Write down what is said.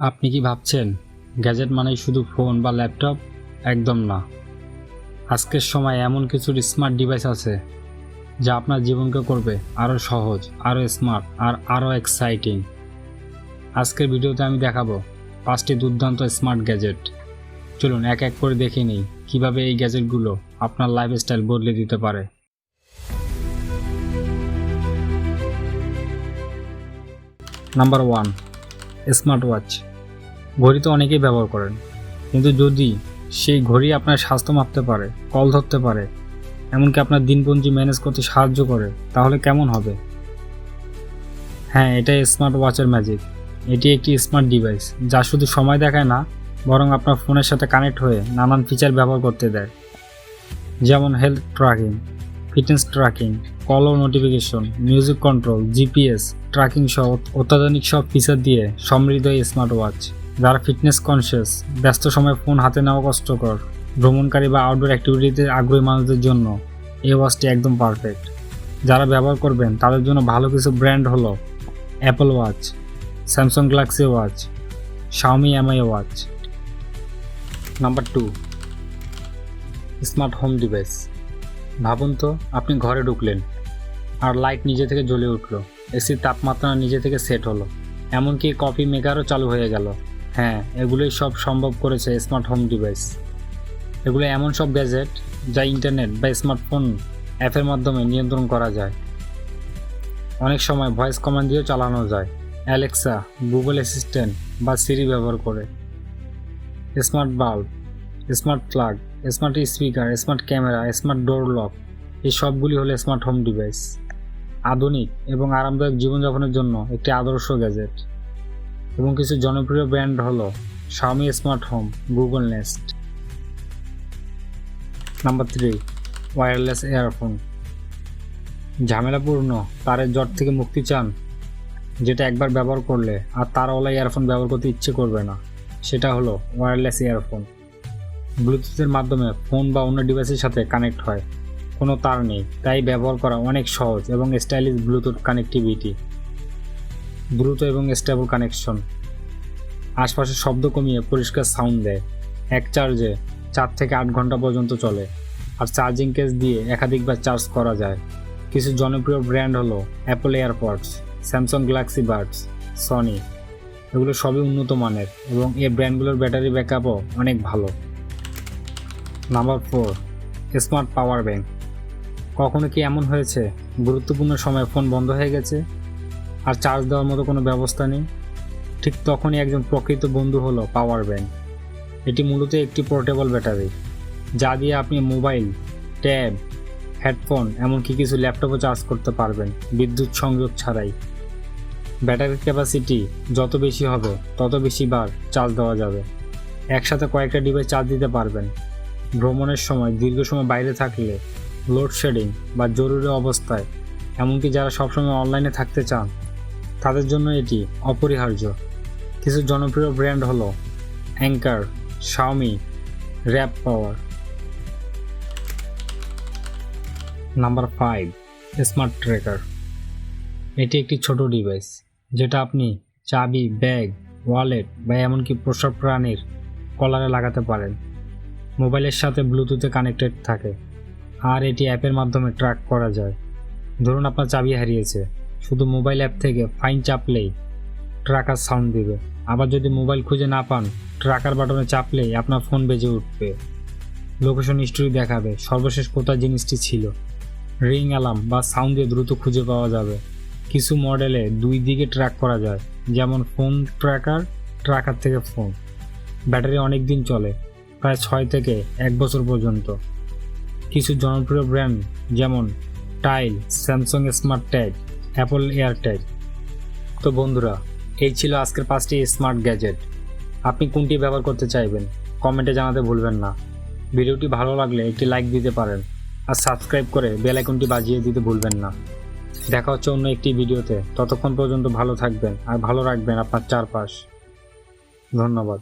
আপনি কি ভাবছেন? গ্যাজেট মানেই শুধু ফোন বা ল্যাপটপ? একদম না। আজকের সময় এমন কিছু স্মার্ট ডিভাইস আছে, যা আপনার জীবনকে করবে আরও সহজ, আরও স্মার্ট আর আরও এক্সাইটিং আজকের ভিডিওতে আমি দেখাবো পাঁচটি দুর্দান্ত স্মার্ট গ্যাজেট চলুন এক এক করে দেখে নিই কীভাবে এই গ্যাজেটগুলো আপনার লাইফস্টাইল বদলে দিতে পারে। নাম্বার ওয়ান স্মার্ট ওয়াচ ঘড়ি তো অনেকেই ব্যবহার করেন। কিন্তু যদি সেই ঘড়ি আপনার স্বাস্থ্য মাপতে পারে, কল ধরতে পারে, এমনকি আপনার দিনপঞ্জি ম্যানেজ করতে সাহায্য করে, তাহলে কেমন হবে? হ্যাঁ এটাই স্মার্ট ওয়াচের ম্যাজিক এটি একটি স্মার্ট ডিভাইস যা শুধু সময় দেখায় না, বরং আপনার ফোনের সাথে কানেক্ট হয়ে নানান ফিচার ব্যবহার করতে দেয়। যেমন health tracking fitness tracking call notification music control GPS tracking সহ অত্যাধুনিক সব ফিচার দিয়ে সমৃদ্ধ স্মার্ট ওয়াচ যারা ফিটনেস কনসিয়াস ব্যস্ত সময় ফোন হাতে নেওয়া কষ্টকর, ভ্রমণকারী বা আউটডোর অ্যাক্টিভিটিতে আগ্রহী মানুষদের জন্য এই ওয়াচটি একদম পারফেক্ট যারা ব্যবহার করবেন, তাদের জন্য ভালো কিছু ব্র্যান্ড হলো Apple Watch Samsung Galaxy Watch Xiaomi Mi Watch number two smart home device ভাবুন তো, আপনি ঘরে ঢুকলেন আর লাইট নিজে থেকে জ্বলে উঠল। এসির তাপমাত্রা নিজে থেকে সেট হলো। এমনকি কফি মেকারও চালু হয়ে গেল। হ্যাঁ এগুলোই সব সম্ভব করেছে স্মার্ট হোম ডিভাইস এগুলো এমন সব গ্যাজেট যা ইন্টারনেট বা স্মার্টফোন অ্যাপের মাধ্যমে নিয়ন্ত্রণ করা যায়। অনেক সময় ভয়েস কমান্ড দিয়েও চালানো যায়। অ্যালেক্সা গুগল অ্যাসিস্ট্যান্ট বা সিরি ব্যবহার করে। Smart bulb smart plug smart speaker, smart camera, smart door lock এই সবগুলি হলো স্মার্ট হোম ডিভাইস আধুনিক এবং আরামদায়ক জীবনযাপনের জন্য একটি আদর্শ গ্যাজেট এবং কিছু জনপ্রিয় ব্র্যান্ড হলো Xiaomi smart home Google Nest number three wireless earphone ঝামেলাপূর্ণ, তারের জট থেকে মুক্তি চান, যেটা একবার ব্যবহার করলে আর তারওয়ালা ইয়ারফোন ব্যবহার করতে ইচ্ছে করবে না। সেটা হলো ওয়্যারলেস ইয়ারফোন ব্লুটুথের মাধ্যমে ফোন বা অন্য ডিভাইসের সাথে কানেক্ট হয়। কোনো তার নেই, তাই ব্যবহার করা অনেক সহজ এবং স্টাইলিশ ব্লুটুথ কানেক্টিভিটি। দ্রুত এবং স্টেবল কানেকশন। আশপাশের শব্দ কমিয়ে পরিষ্কার সাউন্ড দেয়। এক চার্জে চার থেকে আট ঘণ্টা পর্যন্ত চলে আর চার্জিং কেস দিয়ে একাধিকবার চার্জ করা যায়। কিছু জনপ্রিয় ব্র্যান্ড হলো Apple AirPods Samsung Galaxy Buds Sony এগুলো সবই উন্নত মানের এবং এই ব্র্যান্ডগুলোর ব্যাটারি ব্যাকআপও অনেক ভালো। Number four, smart power bank. কখনো কি এমন হয়েছে? গুরুত্বপূর্ণ সময় ফোন বন্ধ হয়ে গেছে আর চার্জ দেওয়ার মতো কোনো ব্যবস্থা নেই? ঠিক তখনই একজন প্রকৃত বন্ধু হলো পাওয়ার ব্যাংক। এটি মূলত একটি পোর্টেবল ব্যাটারি, যা দিয়ে আপনি মোবাইল, ট্যাব, হেডফোন, এমনকি কিছু ল্যাপটপও চার্জ করতে পারবেন বিদ্যুৎ সংযোগ ছাড়াই। ব্যাটারির ক্যাপাসিটি যত বেশি হবে, তত বেশি বার চার্জ দেওয়া যাবে। একসাথে কয়েকটা ডিভাইস চার্জ দিতে পারবেন। ভ্রমণের সময়, দীর্ঘ সময় বাইরে থাকলে লোডশেডিং বা জরুরি অবস্থায়, এমনকি যারা সবসময় অনলাইনে থাকতে চান, তাদের জন্য এটি অপরিহার্য। কিছু জনপ্রিয় ব্র্যান্ড হলো Anker Xiaomi rap power number five smart tracker এটি একটি ছোট ডিভাইস যেটা আপনি চাবি ব্যাগ ওয়ালেট বা এমনকি পোষা প্রাণীর কলারে লাগাতে পারেন। মোবাইলের সাথে ব্লুটুথে কানেক্টেড থাকে। আর এটি অ্যাপের মাধ্যমে ট্র্যাক করা যায়। ধরুন আপনার চাবি হারিয়েছে। শুধু মোবাইল অ্যাপ থেকে ফাইন চাপলেই ট্র্যাকার সাউন্ড দিবে। আবার যদি মোবাইল খুঁজে না পান, ট্র্যাকার বাটনে চাপলেই আপনার ফোন বেজে উঠবে। লোকেশন হিস্ট্রি দেখাবে, সর্বশেষ কোথায় জিনিসটি ছিল। রিং অ্যালার্ম বা সাউন্ড দিয়ে দ্রুত খুঁজে পাওয়া যাবে। কিছু মডেলে দুই দিকে ট্র্যাক করা যায়, যেমন ফোন ট্র্যাকার ট্র্যাকার থেকে ফোন। ব্যাটারি অনেক দিন চলে। প্রায় ছয় থেকে এক বছর পর্যন্ত। কিছু জনপ্রিয় ব্র্যান্ড যেমন Tile, Samsung smart tag, Apple air tag তো বন্ধুরা, এই ছিল আজকের পাঁচটি স্মার্ট গ্যাজেট। আপনি কোনটি ব্যবহার করতে চাইবেন, কমেন্টে জানাতে ভুলবেন না। ভিডিওটি ভালো লাগলে একটি লাইক দিতে পারেন আর সাবস্ক্রাইব করে বেল আইকনটি বাজিয়ে দিতে ভুলবেন না। দেখা হচ্ছে অন্য একটি ভিডিওতে। ততক্ষণ পর্যন্ত ভালো থাকবেন আর ভালো রাখবেন আপনার চারপাশ। ধন্যবাদ।